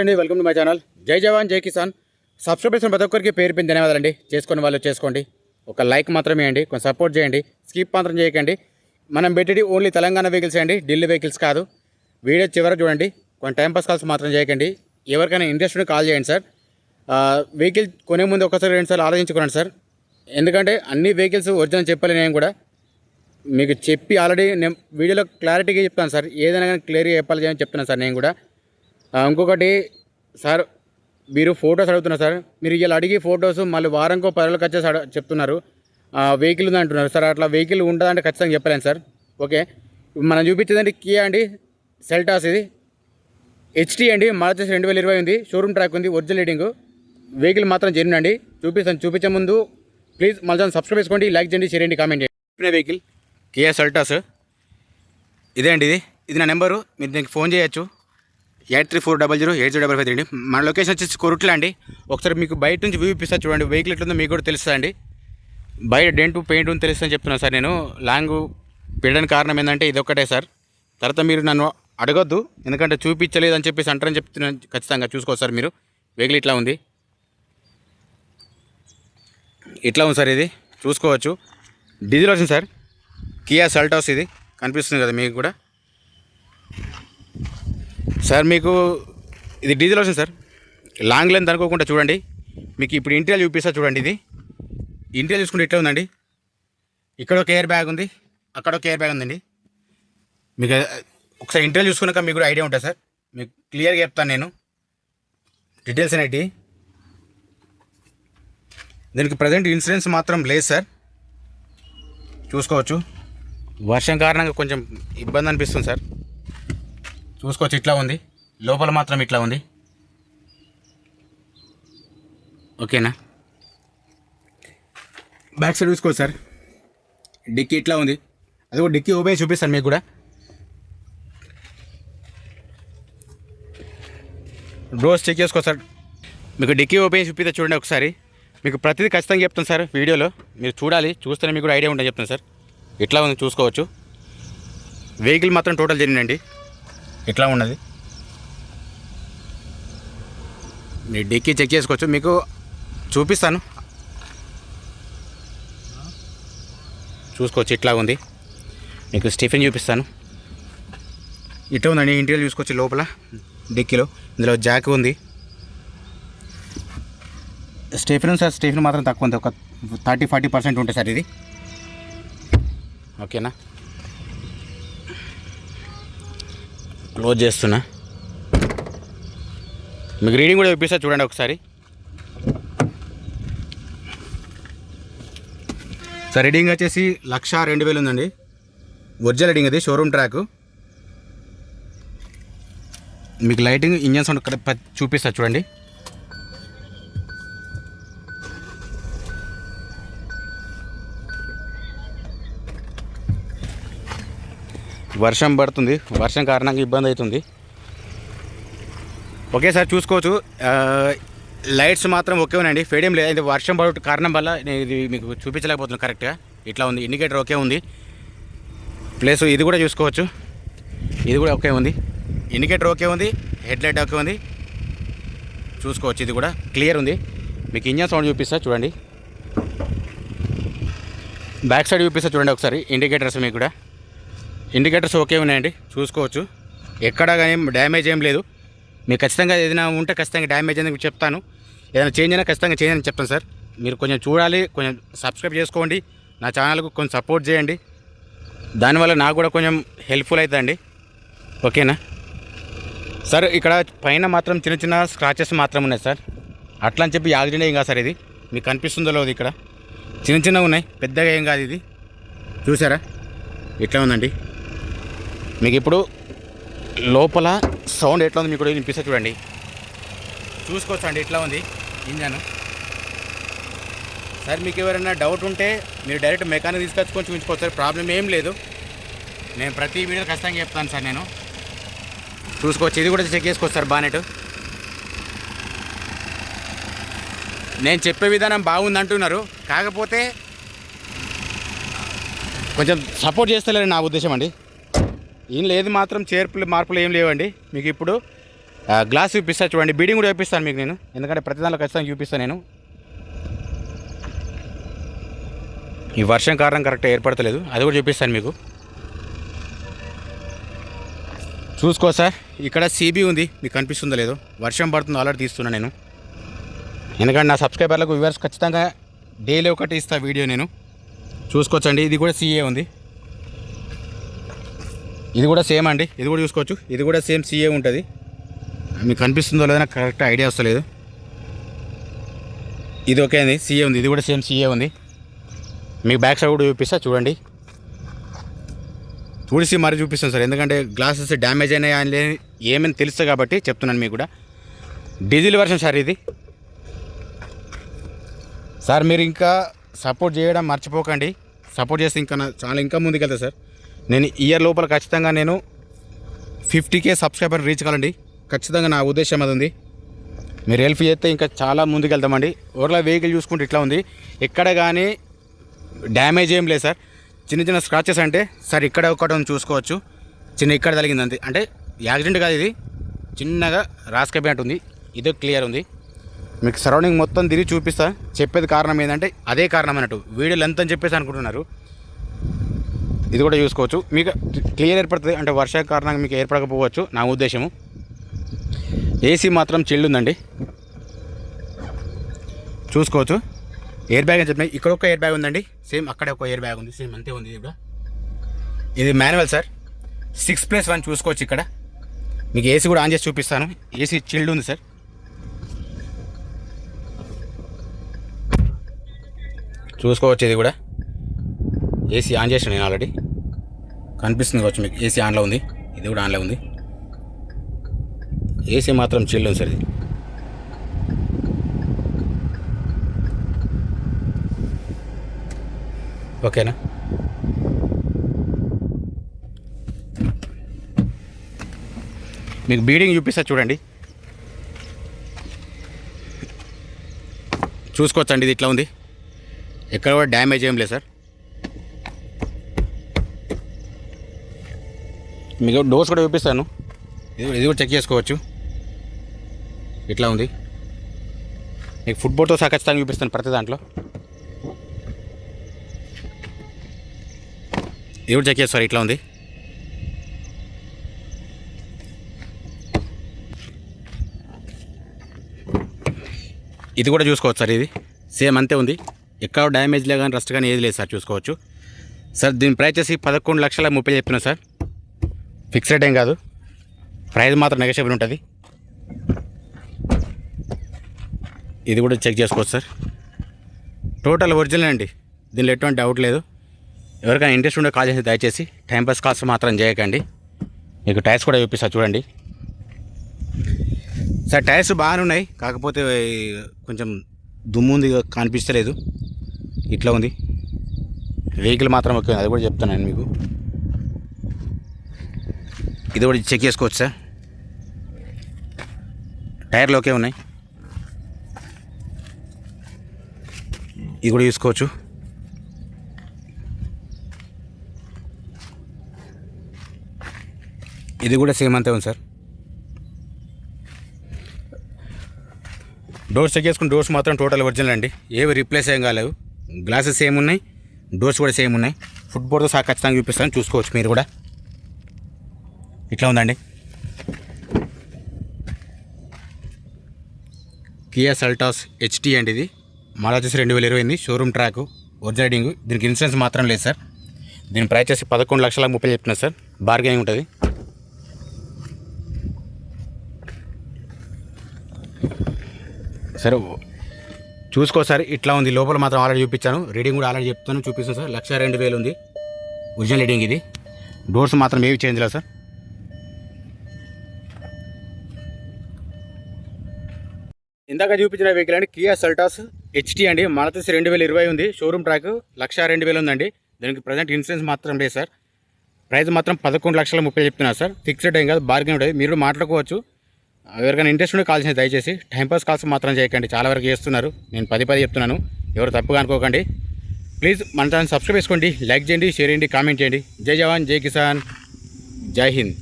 అండి welcome to my channel. జై జవాన్ జై కిసాన్. సబ్స్క్రైబ్ చేసిన ప్రతి ఒక్కరికి పేరు పేరు ధన్యవాదాలండి. చేసుకుని వాళ్ళు చేసుకోండి. ఒక లైక్ మాత్రమే అండి కొంచెం సపోర్ట్ చేయండి. స్కిప్ మాత్రం చేయకండి. మనం పెట్టేది ఓన్లీ తెలంగాణ వెహికల్స్ అండి. ఢిల్లీ వెహికల్స్ కాదు. వీడియో చివర చూడండి. కొంచెం టైంపాస్ కాల్స్ మాత్రం చేయకండి. ఎవరికైనా ఇంట్రెస్ట్ ఉంటే కాల్ చేయండి సార్ వెహికల్ కొనే ముందు ఒకసారి రెండు సార్లు ఆలోచించుకోండి సార్ ఎందుకంటే అన్ని వెహికల్స్ ఒరిజినల్ చెప్పాలి నేను కూడా. మీకు చెప్పి ఆల్రెడీ నేను వీడియోలో క్లారిటీగా చెప్తాను సార్ ఏదైనా కానీ క్లియర్గా చెప్పాలి అని చెప్తున్నాను సార్ నేను కూడా. ఇంకొకటి సార్ మీరు ఫొటోస్ అడుగుతున్నారు సార్. మీరు ఇలా అడిగి ఫొటోస్ మళ్ళీ వారంకో పరులకు వచ్చేసి అడ- చెప్తున్నారు. వెహికల్ ఉంది అంటున్నారు. సార్ అట్లా వెహికల్ ఉంటుందంటే ఖచ్చితంగా చెప్పలేను సార్. ఓకే. మనం చూపించేదండి కియా అండి? సెల్టాస్ ఇది. హెచ్టీ అండి. మళ్ళీ వచ్చేసి రెండు వేల ఇరవై ఉంది. షోరూమ్ ట్రాక్ ఉంది. ఒరిజినల్ రీడింగ్ వెహికల్ మాత్రం జెన్యున్ అండి. చూపిస్తాను. చూపించే ముందు ప్లీజ్ మళ్ళీ సబ్స్క్రైబ్ చేసుకోండి. లైక్ చేయండి షేర్ చేయండి కామెంట్ చేయండి. Vehicle Kia Seltos. ఇదే అండి ఇది? ఇది నా నెంబరు. మీరు దీనికి ఫోన్ చేయొచ్చు. Eight three four double zero eight zero double five three అండి. మన లొకేషన్ వచ్చేసి కొరుట్ల అండి ఒకసారి మీకు బయట నుంచి వ్యూ ఇప్పిస్తా చూడండి. వెహికల్ ఎట్లుందో మీకు కూడా తెలుస్తుంది అండి బయట డెంట్ పెయింట్ ఉంది తెలుస్తుందని చెప్తున్నాను సార్ నేను. లాంగ్ పెట్టడానికి కారణం ఏంటంటే ఇది ఒక్కటే సార్. తర్వాత మీరు నన్ను అడగొద్దు. ఎందుకంటే చూపించలేదు అని చెప్పేసి అంటారని చెప్తున్నాను. ఖచ్చితంగా చూసుకోవచ్చు సార్ మీరు. వెహికల్ ఇట్లా ఉంది. ఇట్లా ఉంది సార్ ఇది. చూసుకోవచ్చు. డీజిల్ వచ్చింది సార్. కియా సల్టాస్ ఇది. కనిపిస్తుంది కదా మీకు కూడా. సార్ మీకు ఇది డీజిల్ వచ్చింది సార్. లాంగ్ లెంత్ అనుకోకుండా చూడండి. మీకు ఇప్పుడు ఇంటీరియర్ చూపిస్తా చూడండి ఇది. ఇంటీరియర్ చూసుకుంటే ఇట్లా ఉందండి. ఇక్కడ ఒక ఎయిర్ బ్యాగ్ ఉంది. అక్కడ ఒక ఎయిర్ బ్యాగ్ ఉందండి. మీకు ఒకసారి ఇంటీరియర్ చూసుకున్నాక మీకు కూడా ఐడియా ఉంటుంది సార్. మీకు క్లియర్గా చెప్తాను నేను. డీటెయిల్స్ అనేటి. దీనికి ప్రజెంట్ ఇన్సూరెన్స్ మాత్రం లేదు సార్. చూసుకోవచ్చు. వర్షం కారణంగా కొంచెం ఇబ్బంది అనిపిస్తుంది సార్. చూసుకోవచ్చు ఇట్లా ఉంది. లోపల మాత్రం ఇట్లా ఉంది. ఓకేనా? బ్యాక్ సైడ్ చూసుకోవచ్చు సార్. డిక్కీ ఇట్లా ఉంది. అది కూడా డిక్కీ ఓపెన్ చూపిస్తాను మీకు కూడా. డోర్స్ చెక్ చేసుకో సార్. మీకు డిక్కీ ఓపెన్ చూపిస్తే చూడండి ఒకసారి. మీకు ప్రతిదీ ఖచ్చితంగా చెప్తాను సార్ వీడియోలో. మీరు చూడాలి చూస్తేనే మీకు కూడా ఐడియా ఉంటుంది చెప్తాను సార్. ఇట్లా ఉంది చూసుకోవచ్చు. వెహికల్ మాత్రం టోటల్ జరిగిందండి. ఎట్లా ఉన్నది? మీ డిక్కీ చెక్ చేసుకోవచ్చు. మీకు చూపిస్తాను. చూసుకోవచ్చు ఇట్లా ఉంది. మీకు స్టిఫిన్ చూపిస్తాను. ఇటు ఉందండి ఇంటీరియర్ చూసుకోవచ్చు లోపల డిక్కీలో. ఇందులో జాక్ ఉంది. స్టెఫిన్ సార్ స్టెఫిన్ మాత్రం తక్కువ ఉంది. ఒక థర్టీ ఫార్టీ పర్సెంట్ ఉంటుంది సార్ ఇది. ఓకేనా? క్లోజ్ చేస్తున్నా. మీకు రీడింగ్ కూడా చూపిస్తా చూడండి ఒకసారి. సార్ రీడింగ్ వచ్చేసి లక్ష రెండు వేలు ఉందండి. ఒరిజినల్ రీడింగ్ అది షోరూమ్ ట్రాక్ మీకు లైటింగ్ ఇంజన్ సౌండ్ చూపిస్తా చూడండి. వర్షం పడుతుంది. వర్షం కారణంగా ఇబ్బంది అవుతుంది. ఓకే సార్ చూసుకోవచ్చు లైట్స్ మాత్రం ఓకే ఉన్నాయండి. ఫేడియం లేదు. ఇది వర్షం పడే కారణం వల్ల నేను ఇది మీకు చూపించలేకపోతున్నాను కరెక్ట్గా ఇట్లా ఉంది. ఇండికేటర్ ఓకే ఉంది. ప్లస్ ఇది కూడా చూసుకోవచ్చు. ఇది కూడా ఓకే ఉంది. ఇండికేటర్ ఓకే ఉంది. హెడ్లైట్ ఓకే ఉంది. చూసుకోవచ్చు. ఇది కూడా క్లియర్ ఉంది. మీకు ఇంజన్ సౌండ్ చూపిస్తా చూడండి. బ్యాక్ సైడ్ చూపిస్తా చూడండి ఒకసారి. ఇండికేటర్స్ మీకు కూడా. ఇండికేటర్స్ ఓకే ఉన్నాయండి చూసుకోవచ్చు. ఎక్కడ కానీ డ్యామేజ్ ఏం లేదు. మీకు ఖచ్చితంగా ఏదైనా ఉంటే ఖచ్చితంగా డ్యామేజ్ అనేది చెప్తాను. ఏదైనా చేంజ్ అయినా ఖచ్చితంగా చేంజ్ అని చెప్తాను సార్. మీరు కొంచెం చూడాలి కొంచెం సబ్స్క్రైబ్ చేసుకోండి. నా ఛానల్కు కొంచెం సపోర్ట్ చేయండి. దానివల్ల నాకు కూడా కొంచెం హెల్ప్ఫుల్ అవుతుందండి. ఓకేనా? సార్ ఇక్కడ పైన మాత్రం చిన్న చిన్న స్క్రాచెస్ మాత్రం ఉన్నాయి సార్. అట్లా అని చెప్పి యాక్సిడెంట్ ఏం కాదు సార్ ఇది. మీకు కనిపిస్తుందో లేదు ఇక్కడ. చిన్న చిన్నవి ఉన్నాయి పెద్దగా ఏం కాదు ఇది. చూసారా? ఇట్లా ఉందండి. మీకు ఇప్పుడు లోపల సౌండ్ ఎట్లా ఉంది మీకు కూడా వినిపిస్తే చూడండి. చూసుకోవచ్చు అండి ఇట్లా ఉంది? ఇంజన్. సార్ మీకు ఎవరైనా డౌట్ ఉంటే మీరు డైరెక్ట్ మెకానిక్ తీసుకొచ్చుకొని చూపించుకోవచ్చు సార్ ప్రాబ్లం ఏం లేదు. నేను ప్రతి వీడియో ఖచ్చితంగా చెప్తాను సార్ నేను. చూసుకోవచ్చు ఇది కూడా చెక్ చేసుకోవచ్చు సార్ బానెట్ నేను చెప్పే విధానం బాగుంది అంటున్నారు. కాకపోతే కొంచెం సపోర్ట్ చేస్తలేరు నా ఉద్దేశం అండి. ఏం లేదు మాత్రం చేర్పులు మార్పులు ఏం లేవండి. మీకు ఇప్పుడు గ్లాస్ చూపిస్తా చూడండి. బీడింగ్ కూడా చూపిస్తాను మీకు నేను. ఎందుకంటే ప్రతి దానిలో ఖచ్చితంగా చూపిస్తాను నేను. ఈ వర్షం కారణం కరెక్ట్గా ఏర్పడతలేదు. అది కూడా చూపిస్తాను మీకు. చూసుకో సార్ ఇక్కడ సీబీ ఉంది. మీకు కనిపిస్తుందో లేదో. వర్షం పడుతుంది ఆల్రెడీ తీస్తున్నా నేను. ఎందుకంటే నా సబ్స్క్రైబర్లకు వ్యూవర్స్ ఖచ్చితంగా డైలీ ఒకటి ఇస్తా వీడియో నేను. చూసుకోవచ్చండి ఇది కూడా సీఏ ఉంది. ఇది కూడా సేమ్ అండి. ఇది కూడా చూసుకోవచ్చు. ఇది కూడా సేమ్ సీఏ ఉంటుంది. మీకు కనిపిస్తుందో లేదో నాకు కరెక్ట్ ఐడియా వస్తలేదు. ఇది ఓకే అండి. సీఏ ఉంది. ఇది కూడా సేమ్ సీఏ ఉంది. మీకు బ్యాక్ సైడ్ కూడా చూపిస్తా చూడండి. తుడిసి మరి చూపిస్తాను సార్. ఎందుకంటే గ్లాసెస్ డ్యామేజ్ అయినాయి అని లే- ఏమని తెలుస్తుంది కాబట్టి చెప్తున్నాను మీకు కూడా. డీజిల్ వర్షన్ సార్ ఇది. సార్ మీరు ఇంకా సపోర్ట్ చేయడం మర్చిపోకండి. సపోర్ట్ చేస్తే ఇంకా నా- చాలా ఇంకా ముందుకెళ్తా సార్. నేను ఇయర్ లోపల ఖచ్చితంగా నేను ఫిఫ్టీ కే సబ్స్క్రైబర్ రీచ్ కాలండి ఖచ్చితంగా నా ఉద్దేశం అది ఉంది మీరు హెల్ప్ చేస్తే ఇంకా చాలా ముందుకెళ్తామండి. ఓవర్లా వెహికల్ చూసుకుంటే ఇట్లా ఉంది. ఎక్కడ కానీ డ్యామేజ్ ఏం లేదు సార్. చిన్న చిన్న స్క్రాచెస్ అంటే సార్ ఇక్కడ ఒకటి చూసుకోవచ్చు. చిన్న ఇక్కడ తగిలింది అంతే. అంటే యాక్సిడెంట్ కాదు ఇది. చిన్నగా రాసుకపోయినట్టు ఉంది. ఇదో క్లియర్ ఉంది. మీకు సరౌండింగ్ మొత్తం తిరిగి చూపిస్తా. చెప్పేది కారణం ఏంటంటే అదే కారణం అన్నట్టు. వీడియో లెంత్ అని చెప్పేసి అనుకుంటున్నారు. ఇది కూడా చూసుకోవచ్చు. మీకు క్లియర్ ఏర్పడుతుంది అంటే వర్ష కారణంగా మీకు ఏర్పడకపోవచ్చు. నా ఉద్దేశము. ఏసీ మాత్రం చిల్డ్ ఉందండి. చూసుకోవచ్చు. ఎయిర్ బ్యాగ్ అని చెప్పిన ఇక్కడ ఒక ఎయిర్ బ్యాగ్ ఉందండి. సేమ్ అక్కడ ఒక ఎయిర్ బ్యాగ్ ఉంది. సేమ్ అంతే ఉంది ఇది కూడా. ఇది manual sir. Six plus one చూసుకోవచ్చు ఇక్కడ. మీకు ఏసీ కూడా ఆన్ చేసి చూపిస్తాను. ఏసీ చిల్డ్ ఉంది సార్. చూసుకోవచ్చు ఇది కూడా. ఏసీ ఆన్ చేసిన నేను ఆల్రెడీ. కనిపిస్తుంది కావచ్చు మీకు. ఏసీ ఆన్లో ఉంది. ఇది కూడా ఆన్లో ఉంది. ఏసీ మాత్రం చిల్లు ఉంది సార్ ఇది. ఓకేనా? మీకు బీడింగ్ చూపిస్తా చూడండి. చూసుకోవచ్చండి ఇది ఇట్లా ఉంది. ఎక్కడ కూడా డ్యామేజ్ ఏం లేదు సార్. మీకు డోర్స్ కూడా చూపిస్తాను. ఇది ఇది కూడా చెక్ చేసుకోవచ్చు. ఇట్లా ఉంది? మీకు ఫుట్బాల్తో సహా ఖచ్చితంగా చూపిస్తాను ప్రతి దాంట్లో. ఇది కూడా చెక్ చేస్తారు ఇట్లా ఉంది? ఇది కూడా చూసుకోవచ్చు సార్ ఇది. సేమ్ అంతే ఉంది. ఎక్కడ డ్యామేజ్ లే కానీ రస్ట్ కానీ ఏది లేదు సార్ చూసుకోవచ్చు. సార్ దీని ప్రైస్ వచ్చేసి పదకొండు లక్షల ముప్పై చెప్పినా సార్. ఫిక్స్డ్ ఏం కాదు. ప్రైస్ మాత్రం నెగోషియబుల్ ఉంటుంది. ఇది కూడా చెక్ చేసుకోవచ్చు సార్. టోటల్ ఒరిజినల్ అండి. దీనిలో ఎటువంటి డౌట్ లేదు. ఎవరికైనా ఇంట్రెస్ట్ ఉండే కాల్ చేసి దయచేసి టైంపాస్ కాల్స్ మాత్రం చేయకండి. మీకు టైర్స్ కూడా చూపిస్తా చూడండి. సార్ టైర్స్ బాగానే ఉన్నాయి. కాకపోతే కొంచెం దుమ్ము ఉంది కనిపిస్తలేదు. ఇట్లా ఉంది. వెహికల్ మాత్రం ఓకే అది కూడా చెప్తాను నేను మీకు. ఇది కూడా చెక్ చేసుకోవచ్చు? సార్ టైర్లు ఓకే ఉన్నాయి? ఇది కూడా చూసుకోవచ్చు. ఇది కూడా సేమ్ అంతే ఉంది సార్. డోర్స్ చెక్ చేసుకుని డోర్స్ మాత్రం టోటల్ ఒరిజినల్ అండి. ఏవి రీప్లేస్ ఏం కాలేవు గ్లాసెస్ సేమ్ ఉన్నాయి. డోర్స్ కూడా సేమ్ ఉన్నాయి. ఫుట్బోర్డ్తో సహా ఖచ్చితంగా చూపిస్తాను. చూసుకోవచ్చు మీరు కూడా. ఇట్లా ఉందండి. కియా సెల్టాస్ హెచ్టీ అండి ఇది. మళ్ళీ వచ్చేసి రెండు వేల ఇరవై ఎనిమిది షోరూమ్ ట్రాక్ ఒరిజైడింగ్ దీనికి ఇన్సూరెన్స్ మాత్రం లేదు సార్. దీని ప్రైస్ వచ్చి పదకొండు లక్షల ముప్పై చెప్తున్నా సార్. బార్గెనింగ్ ఉంటుంది. సరే చూసుకో సార్ ఇట్లా ఉంది. లోపల మాత్రం ఆల్రెడీ చూపించాను. రీడింగ్ కూడా ఆల్రెడీ చెప్తాను చూపిస్తాను సార్. లక్ష రెండు వేలు ఉంది. ఒరిజినల్ రీడింగ్ ఇది. డోర్స్ మాత్రం ఏవి చేంజ్ లేదు సార్? ఇందాక చూపించిన వెహికల్ అండి కియా సెల్టాస్ హెచ్టీ అండి. మనతసి రెండు వేల ఇరవై ఉంది. షోరూమ్ ట్రాక్ లక్ష రెండు వేలు ఉందండి. దానికి ప్రజెంట్ ఇన్సూరెన్స్ మాత్రం లేదు సార్. ప్రైస్ మాత్రం పదకొండు లక్షల ముప్పై చెప్తున్నారు సార్. ఫిక్స్డ్ ఏం కాదు బార్గెన్ ఉంటుంది మీరు మాట్లాడుకోవచ్చు. ఎవరికైనా ఇంట్రెస్ట్ ఉంటే కాల్ చేసి దయచేసి. టైంపాస్ కాల్స్ మాత్రం చేయకండి. చాలా వరకు చేస్తున్నారు. నేను పది పది చెప్తున్నాను. ఎవరు తప్పుగా అనుకోకండి. ప్లీజ్ మన ఛానల్ సబ్స్క్రైబ్ చేసుకోండి లైక్ చేయండి షేర్ చేయండి కామెంట్ చేయండి. జై జవాన్ జై కిసాన్ జై హింద్.